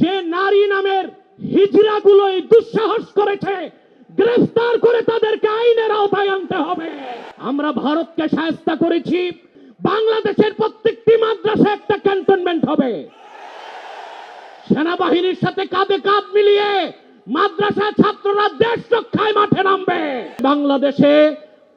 যে নারী নামের হিজড়াগুলো এই দুঃসাহস করেছে, গ্রেফতার করে তাদেরকে আইনের আওতায় আনতে হবে। আমরা ভারতকে সায়স্তা করেছি, বাংলাদেশের প্রত্যেকটি মাদ্রাসা একটা ক্যান্টনমেন্ট হবে। সেনাবাহিনীর সাথে কাঁধে কাঁধ মিলিয়ে মাদ্রাসা ছাত্ররা দেশ রক্ষায় মাঠে নামবে। বাংলাদেশে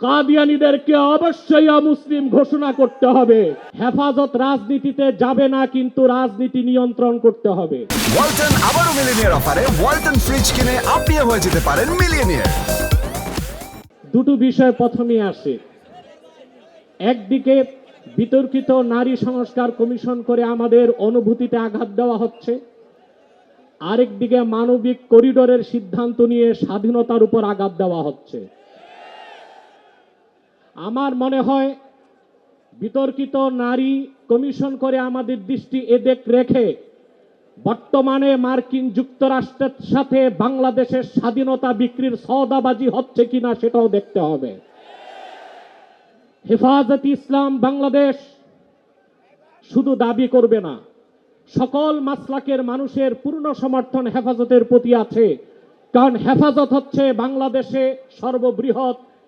কাদিয়ানিদেরকে অবশ্যই অমুসলিম ঘোষণা করতে হবে। হেফাজত রাজনীতিতে যাবে না কিন্তু রাজনীতি নিয়ন্ত্রণ করতে হবে। ওয়ালটন আবারও মিলিনিয়ার অফারে। ওয়ালটন ফ্রিজ কিনে আপনিও হয়ে যেতে পারেন মিলিয়নিয়ার। দুটো বিষয় প্রথমে আসে। একদিকে বিতর্কিত নারী সংস্কার কমিশন করে আমাদের অনুভূতিতে আঘাত দেওয়া হচ্ছে। আরেকদিকে মানবিক করিডোরের সিদ্ধান্ত নিয়ে স্বাধীনতার উপর আঘাত দেওয়া হচ্ছে। আমার মনে হয় বিতর্কিত নারী কমিশন করে আমাদের দৃষ্টি এদেক রেখে বর্তমানে মার্কিন যুক্তরাষ্ট্রের সাথে বাংলাদেশের স্বাধীনতা বিক্রির সওদাবাজি হচ্ছে কিনা সেটাও দেখতে হবে। হেফাজত ইসলাম বাংলাদেশ শুধু দাবি করবে না, সকল মাসলাকের মানুষের পূর্ণ সমর্থন হেফাজতের প্রতি আছে, কারণ হেফাজত হচ্ছে বাংলাদেশে সর্ববৃহৎ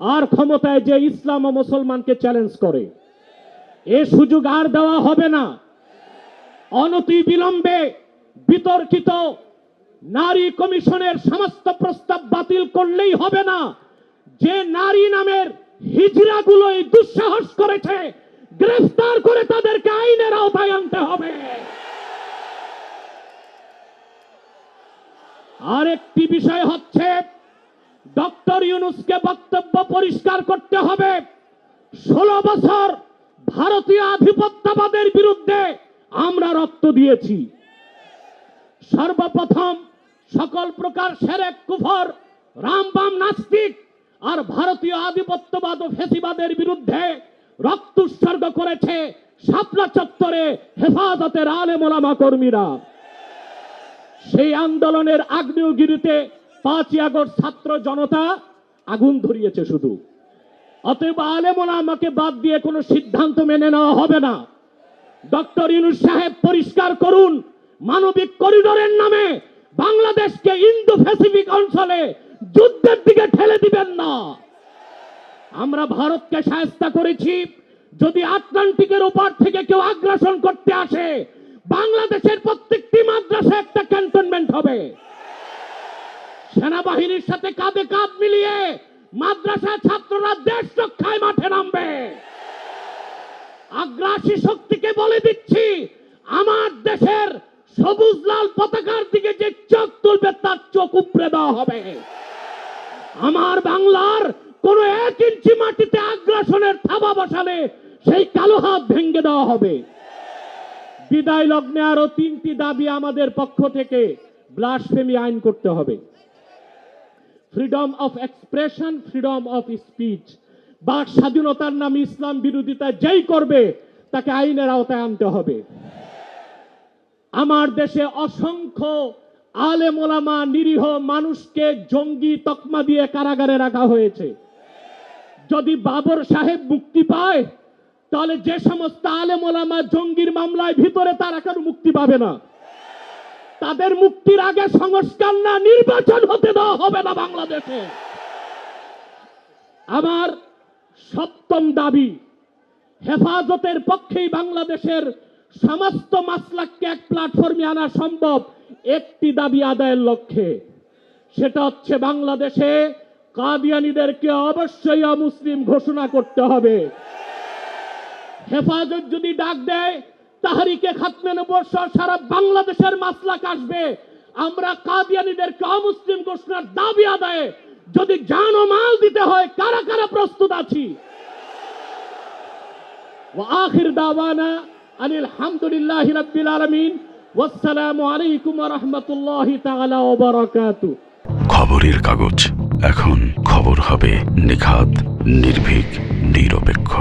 আর ক্ষমতায় যে ইসলাম ও মুসলমানকে চ্যালেঞ্জ করে, এ সুযোগ আর দেওয়া হবে না। অনতি বিলম্বে বিতর্কিত নারী কমিশনের সমস্ত প্রস্তাব বাতিল করলেই হবে না। যে নারী নামের হিজড়াগুলো দুঃসাহস করেছে, গ্রেফতার করে তাদেরকে আইনের আওতায় আনতে হবে। আরেকটি বিষয় হচ্ছে ডক্টর ইউনুসকে বক্তব্য পরিষ্কার করতে হবে। ষোলো বছর ভারতীয় আধিপত্যবাদের বিরুদ্ধে আমরা রক্ত দিয়েছি। সর্বপ্রথম সকল প্রকার সেরেক, কুফর, রামবাম, নাস্তিক আর ভারতীয় আধিপত্যবাদ ও ফেসিবাদের বিরুদ্ধে রক্ত উৎসর্গ করেছে শাপলা চত্বরে হেফাজতের আলেম ওলামা কর্মীরা। সেই আন্দোলনের আগ্নেয়গিরিতে পাঁচই আগস্ট ছাত্র জনতা আগুন ধরিয়েছে শুধু। অতএব আলেমোলা আমাকে বাদ দিয়ে কোনো সিদ্ধান্ত মেনে নেওয়া হবে না। ডক্টর ইউনুস সাহেব, পরিষ্কার করুন, মানবিক করিডোরের নামে বাংলাদেশকে ইন্দো প্যাসিফিক অঞ্চলে যুদ্ধের দিকে ঠেলে দিবেন না। আমরা ভারতকে সায়স্তা করেছি, যদি আটলান্টিকের ওপার থেকে কেউ আগ্রাসন করতে আসে, বাংলাদেশের প্রত্যেকটি মাদ্রাসা একটা ক্যান্টনমেন্ট হবে। সেনাবাহিনীর সাথে কাঁধে কাঁধ মিলিয়ে মাদ্রাসা ছাত্ররা দেশ রক্ষায় মাঠে নামবে। আগ্রাসী শক্তিকে বলে দিচ্ছি, আমার দেশের সবুজ লাল পতাকার দিকে যে চোখ তুলবে, তার চোখ উপড়ে দেওয়া হবে। আমার বাংলার কোন এক ইঞ্চি মাটিতে আগ্রাসনের থাবা বসালে সেই কালো হাত ভেঙে দেওয়া হবে। বিদায় লগ্নে আরও তিনটি দাবি আমাদের পক্ষ থেকে ব্লাসফেমি আইন করতে হবে। Freedom of expression freedom of speech বাক স্বাধীনতার নামে ইসলাম বিরোধিতা যেই করবে, তাকে আইনের আওতায় আনতে হবে। আমার দেশে অসংখ্য আলেম ওলামা নিরীহ মানুষকে জঙ্গি তকমা দিয়ে কারাগারে রাখা হয়েছে। যদি বাবর সাহেব মুক্তি পায়, তাহলে যে সমস্ত আলেম ওলামা জঙ্গির মামলায় ভিতরে তারা কেন মুক্তি পাবে না। তাদের মুক্তির আগে সংস্কার না, নির্বাচন হতে দেওয়া হবে না বাংলাদেশে। আমার সপ্তম দাবি, হেফাজতের পক্ষেই বাংলাদেশের সমস্ত মাসলাককে এক প্ল্যাটফর্মে আনা সম্ভব, একটি দাবি আদায়ের লক্ষ্যে। সেটা হচ্ছে বাংলাদেশে কাদিয়ানিদেরকে অবশ্যই অমুসলিম ঘোষণা করতে হবে। হেফাজত যদি ডাক দেয় তাহারিকে খাতমে নবর সারা বাংলাদেশের মাসলা কাশবে আমরা কাদিয়ানিদেরকে অমুসলিম ঘোষণার দাবি আদায়ে যদি জান মাল দিতে হয়, কারা কারা প্রস্তুত আছি? আখির দাওয়ানা আনিল হামদুলিল্লাহ রাব্বিল আলামিন। ওয়াসসালামু আলাইকুম ওয়া রাহমাতুল্লাহি তাআলা ওয়া বারাকাতু। খবরের কাগজ, এখন খবর হবে নিখাত, নির্ভীক, নিরপেক্ষ।